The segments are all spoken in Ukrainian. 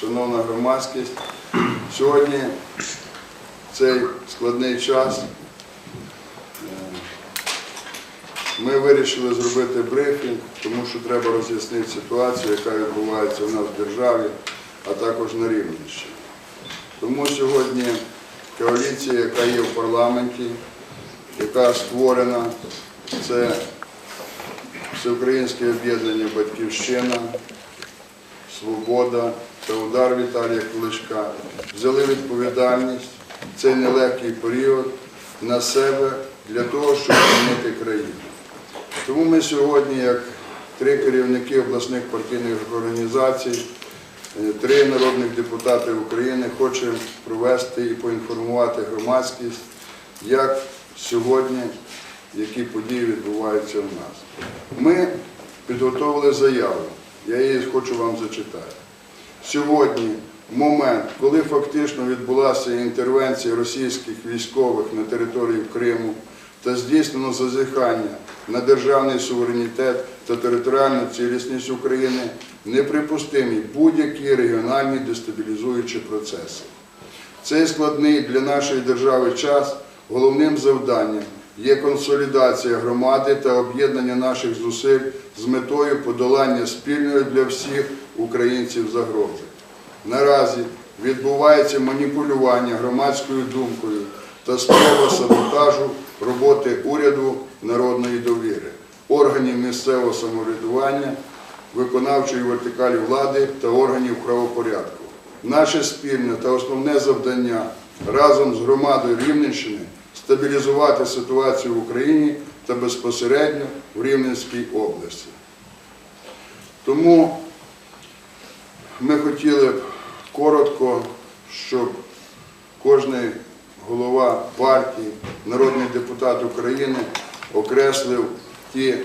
шановна громадськість. Сьогодні цей складний час е, ми вирішили зробити брифінг, тому що треба роз'яснити ситуацію, яка відбувається у нас в державі, а також на Рівненщині. Тому сьогодні коаліція, яка є в парламенті, яка створена, це Всеукраїнське об'єднання Батьківщина, Свобода та удар Віталія Кличка взяли відповідальність в цей нелегкий період на себе для того, щоб змінити країну. Тому ми сьогодні, як три керівники обласних партійних організацій, е, три народних депутати України, хочемо провести і поінформувати громадськість, як сьогодні, які події відбуваються у нас. Ми підготовили заяву, я її хочу вам зачитати. Сьогодні момент, коли фактично відбулася інтервенція російських військових на території Криму та здійснено зазіхання на державний суверенітет та територіальну цілісність України, неприпустимі будь-які регіональні дестабілізуючі процеси. Цей складний для нашої держави час головним завданням є консолідація громади та об'єднання наших зусиль з метою подолання спільної для всіх українців загрози. Наразі відбувається маніпулювання громадською думкою та спроба саботажу роботи уряду народної довіри, органів місцевого самоврядування, виконавчої вертикалі влади та органів правопорядку. Наше спільне та основне завдання разом з громадою Рівненщини стабілізувати ситуацію в Україні та безпосередньо в Рівненській області. Тому ми хотіли б коротко, щоб кожний голова партії, народний депутат України окреслив ті е,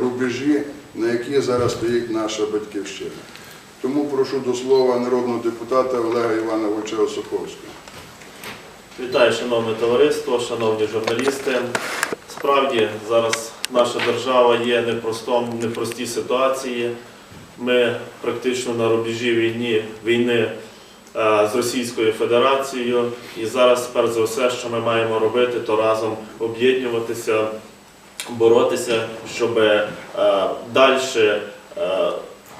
рубежі, на які зараз стоїть наша батьківщина. Тому прошу до слова народного депутата Олега Івановича Осуховського. Вітаю, шановне товариство, шановні журналісти. Справді зараз наша держава є не в простому, не в простій ситуації. Ми практично на рубежі війни, війни е, з Російською Федерацією. І зараз, перш за все, що ми маємо робити, то разом об'єднуватися, боротися, щоб е, далі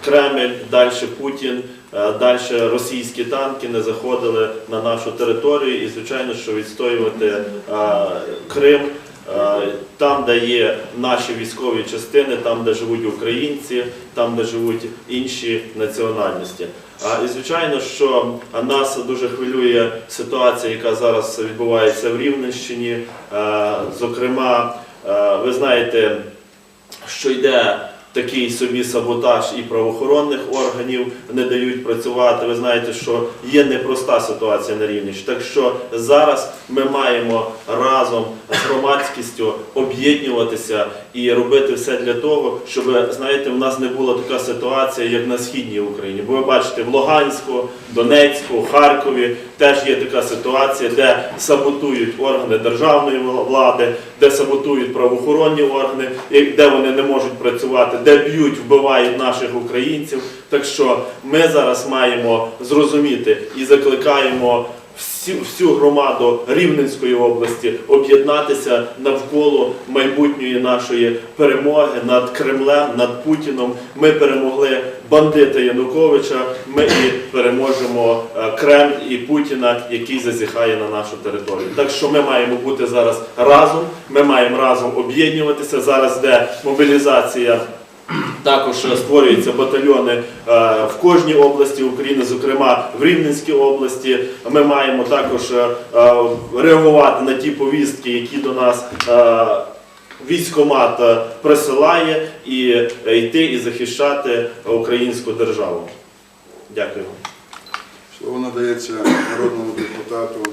Кремль, далі Путін, е, далі російські танки не заходили на нашу територію і, звичайно, що відстоювати е, Крим. е, Там, де є наші військові частини, там, де живуть українці, там, де живуть інші національності. І звичайно, що нас дуже хвилює ситуація, яка зараз відбувається в Рівненщині. Е, Зокрема, е, ви знаєте, що йде такий собі саботаж і правоохоронних органів не дають працювати. Ви знаєте, що є непроста ситуація на рівні. Так що зараз ми маємо разом з громадськістю об'єднуватися і робити все для того, щоб знаєте, в нас не була така ситуація, як на східній Україні. Бо ви бачите, в Луганську, Донецьку, Харкові теж є така ситуація, де саботують органи державної влади, де саботують правоохоронні органи, де вони не можуть працювати, де б'ють, вбивають наших українців. Так що ми зараз маємо зрозуміти і закликаємо всю, громаду Рівненської області об'єднатися навколо майбутньої нашої перемоги над Кремлем, над Путіном. Ми перемогли бандита Януковича. Ми і переможемо е, Кремль і Путіна, який зазіхає на нашу територію. Так що ми маємо бути зараз разом. Ми маємо разом об'єднуватися. Зараз де мобілізація. Також створюються батальйони е, в кожній області України, зокрема в Рівненській області. Ми маємо також е, е, реагувати на ті повістки, які до нас е, військомат е, присилає, і е, йти і захищати українську державу. Дякую. Слово надається народному депутату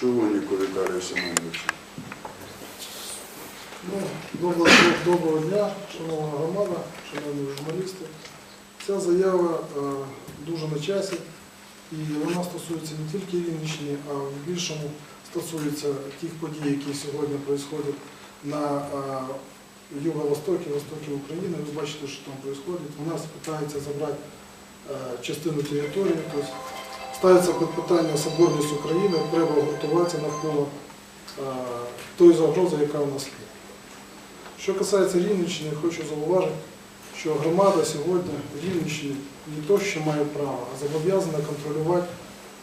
Чугунніку Віталію Семеновичу. Доброго, доброго дня, шановна громада, шановні журналісти. Ця заява е, дуже на часі і вона стосується не тільки Рівненщини, а в більшому стосується тих подій, які сьогодні відбуваються на е, юго-востокі, востокі України. Ви бачите, що там відбувається. У нас намагаються забрати частину території. Тобто ставиться під питання соборність України, треба готуватися навколо е, тої загрози, яка у нас є. Що касається Рівненщини, хочу зауважити, що громада сьогодні в не то, що має право, а зобов'язана контролювати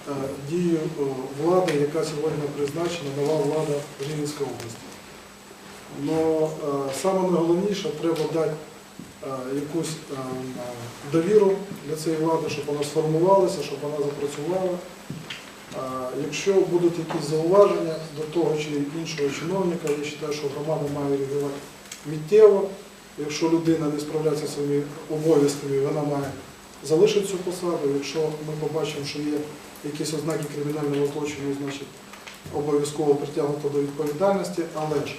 е, дію е, влади, яка сьогодні призначена, нова влада Рівненської області. Но е, саме найголовніше треба дати е, якусь довіру для цієї влади, щоб вона сформувалася, щоб вона запрацювала. Якщо будуть якісь зауваження до того чи іншого чиновника, я вважаю, що громада має реагувати миттєво. Якщо людина не справляється зі своїми обов'язками, вона має залишити цю посаду. Якщо ми побачимо, що є якісь ознаки кримінального злочину, значить обов'язково притягнуто до відповідальності, але ж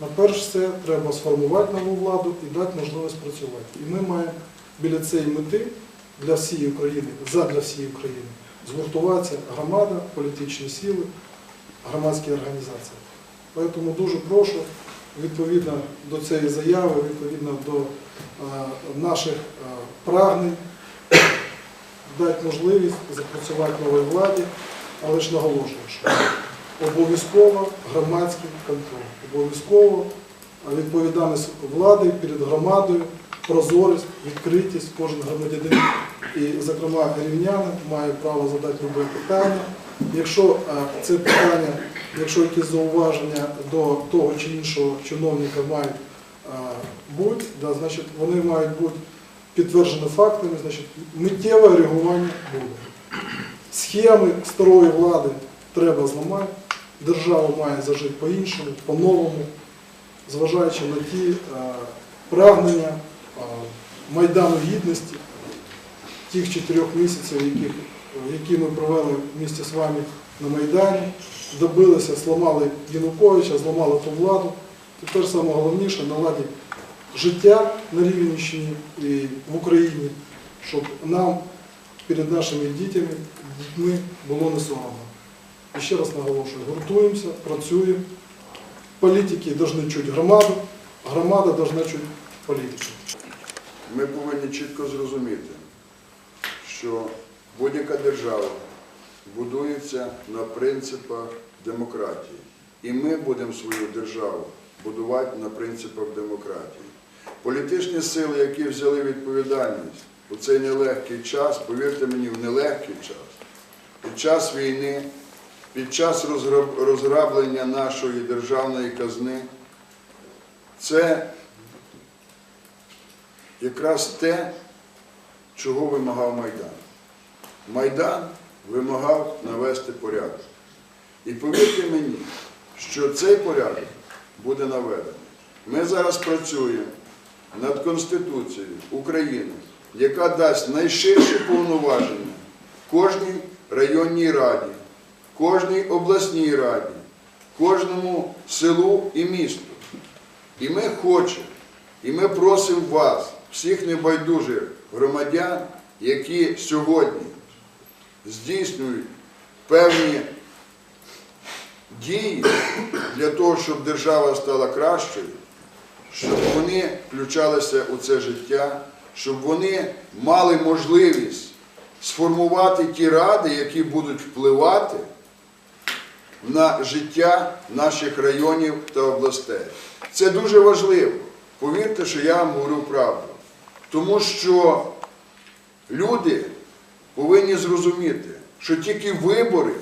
на перш все треба сформувати нову владу і дати можливість працювати. І ми маємо біля цієї мети для всієї України, задля всієї України, згуртуватися громада, політичні сили, громадські організації. Тому дуже прошу, відповідно до цієї заяви, відповідно до е, наших е, прагнень, дати можливість запрацювати новій владі, але ж наголошую, що обов'язково громадський контроль, обов'язково відповідальність влади перед громадою, прозорість, відкритість, кожен громадянин і, зокрема, рівнянин має право задати любе питання. Якщо е, це питання, якщо якісь зауваження до того чи іншого чиновника мають бути, да, значить вони мають бути підтверджені фактами, значить миттєве реагування буде. Схеми старої влади треба зламати, держава має зажити по-іншому, по-новому, зважаючи на ті прагнення Майдану Гідності, тих чотирьох місяців, які ми провели в місті з вами на Майдані, добилися, зламали Януковича, зламали ту владу. Тепер саме головніше наладити життя на Рівненщині і в Україні, щоб нам перед нашими дітьми, дітьми було не соромно. І ще раз наголошую, гуртуємося, працюємо. Політики повинні чути громаду, громада повинна чути політиків. Ми повинні чітко зрозуміти, що будь-яка держава будується на принципах демократії. І ми будемо свою державу будувати на принципах демократії. Політичні сили, які взяли відповідальність у цей нелегкий час, повірте мені, в нелегкий час, під час війни, під час розграблення нашої державної казни, це якраз те, чого вимагав Майдан. Майдан вимагав навести порядок. І повірте мені, що цей порядок буде наведений. Ми зараз працюємо над Конституцією України, яка дасть найширші повноваження кожній районній раді, кожній обласній раді, кожному селу і місту. І ми хочемо, і ми просимо вас, всіх небайдужих громадян, які сьогодні здійснюють певні дії для того, щоб держава стала кращою, щоб вони включалися у це життя, щоб вони мали можливість сформувати ті ради, які будуть впливати на життя наших районів та областей. Це дуже важливо. Повірте, що я вам говорю правду. Тому що люди повинні зрозуміти, що тільки вибори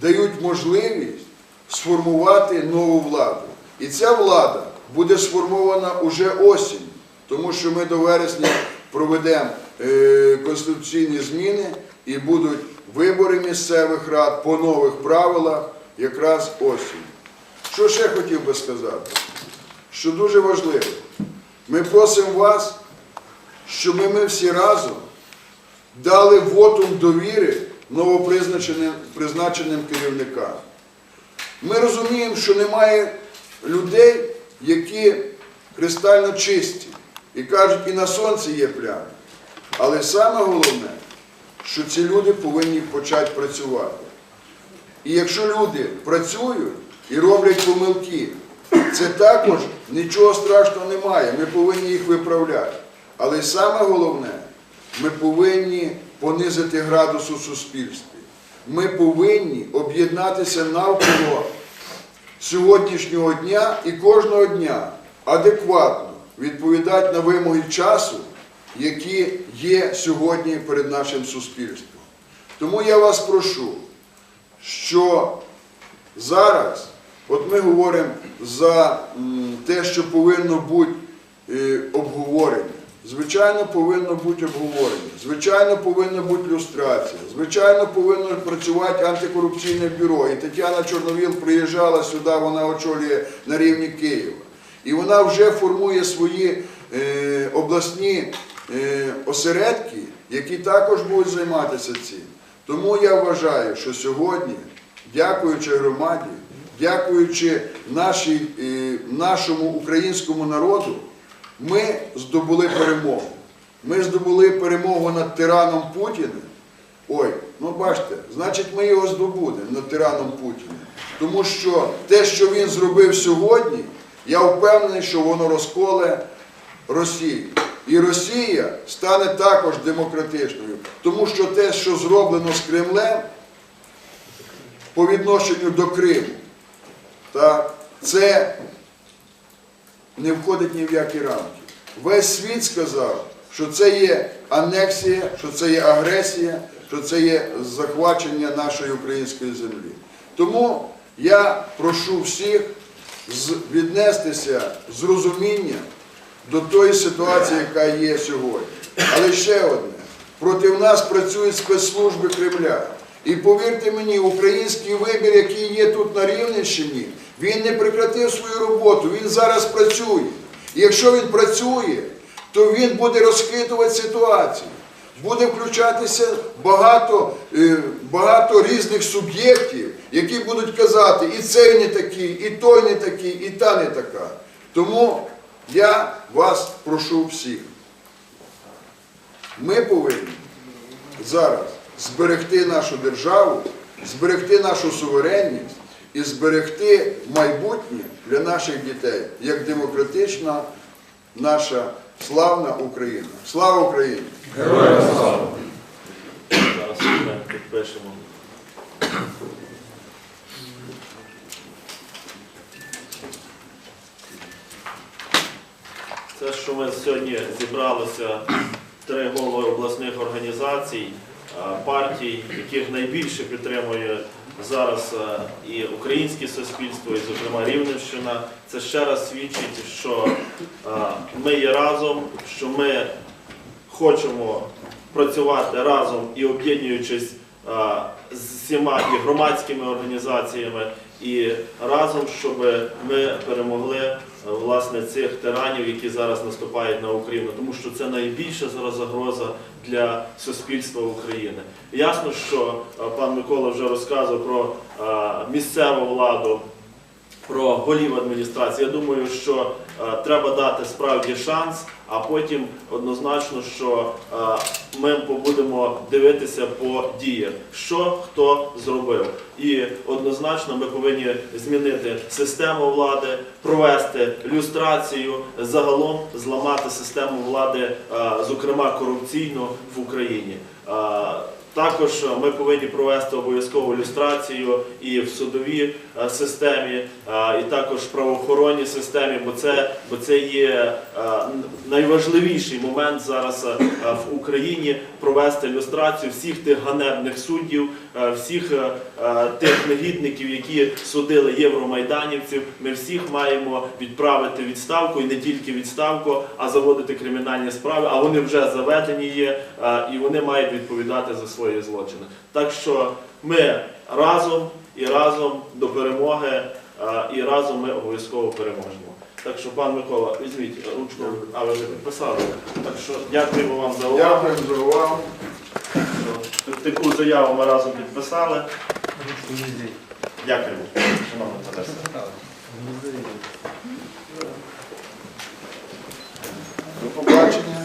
дають можливість сформувати нову владу. І ця влада буде сформована уже осінь, тому що ми до вересня проведемо е, конституційні зміни і будуть вибори місцевих рад по нових правилах якраз осінь. Що ще хотів би сказати? Що дуже важливо, ми просимо вас, щоб ми всі разом дали вотум довіри новопризначеним призначеним керівникам. Ми розуміємо, що немає людей, які кристально чисті і кажуть, і на сонці є плями. Але саме головне, що ці люди повинні почати працювати. І якщо люди працюють і роблять помилки, це також нічого страшного немає. Ми повинні їх виправляти. Але саме головне, ми повинні понизити градус у суспільстві. Ми повинні об'єднатися навколо сьогоднішнього дня і кожного дня адекватно відповідати на вимоги часу, які є сьогодні перед нашим суспільством. Тому я вас прошу, що зараз, от ми говоримо за те, що повинно бути е, обговорення. Звичайно, повинно бути обговорення, звичайно, повинна бути люстрація, звичайно, повинно працювати антикорупційне бюро. І Тетяна Чорновіл приїжджала сюди, вона очолює на рівні Києва. І вона вже формує свої е, обласні е, осередки, які також будуть займатися цим. Тому я вважаю, що сьогодні, дякуючи громаді, дякуючи нашій, е, нашому українському народу, ми здобули перемогу. Ми здобули перемогу над тираном Путіним. Ой, ну бачите, значить ми його здобудемо над тираном Путіним. Тому що те, що він зробив сьогодні, я впевнений, що воно розколе Росію. І Росія стане також демократичною. Тому що те, що зроблено з Кремлем по відношенню до Криму, так, це не входить ні в які рамки. Весь світ сказав, що це є анексія, що це є агресія, що це є захвачення нашої української землі. Тому я прошу всіх віднестися з розумінням до тої ситуації, яка є сьогодні. Але ще одне, проти нас працюють спецслужби Кремля. І повірте мені, український вибір, який є тут на Рівненщині, він не прекратив свою роботу, він зараз працює. І якщо він працює, то він буде розхитувати ситуацію. Буде включатися багато, е, багато різних суб'єктів, які будуть казати, і цей не такий, і той не такий, і та не така. Тому я вас прошу всіх. Ми повинні зараз зберегти нашу державу, зберегти нашу суверенність і зберегти майбутнє для наших дітей як демократична наша славна Україна. Слава Україні! Зараз ми підпишемо. Це, що ми сьогодні зібралися три голови обласних організацій, партій, яких найбільше підтримує зараз і українське суспільство, і, зокрема, Рівненщина. Це ще раз свідчить, що ми є разом, що ми хочемо працювати разом і об'єднуючись з всіма і громадськими організаціями, і разом, щоб ми перемогли е, власне цих тиранів, які зараз наступають на Україну, тому що це найбільша зараз загроза для суспільства України. Ясно, що е, пан Микола вже розказував про е, місцеву владу про голів адміністрації. Я думаю, що е, треба дати справді шанс, а потім однозначно, що е, ми будемо дивитися по діях, що хто зробив. І однозначно ми повинні змінити систему влади, провести люстрацію, загалом зламати систему влади, е, зокрема корупційну в Україні. Е, також ми повинні провести обов'язкову люстрацію і в судовій е, системі, е, і також в правоохоронній системі, бо це, бо це є е, найважливіший момент зараз е, в Україні провести люстрацію всіх тих ганебних суддів, е, всіх е, е, тих негідників, які судили євромайданівців. Ми всіх маємо відправити відставку і не тільки відставку, а заводити кримінальні справи. А вони вже заведені є, е, і вони мають відповідати за свої злочини. Так що ми разом і разом до перемоги, е, і разом ми обов'язково переможемо. Так що, пан Микола, візьміть ручку, а ви вже підписали. Так що дякуємо вам за увагу. Дякую за увагу. Таку заяву ми разом підписали. Дякую, Шановна Олеся. До побачення.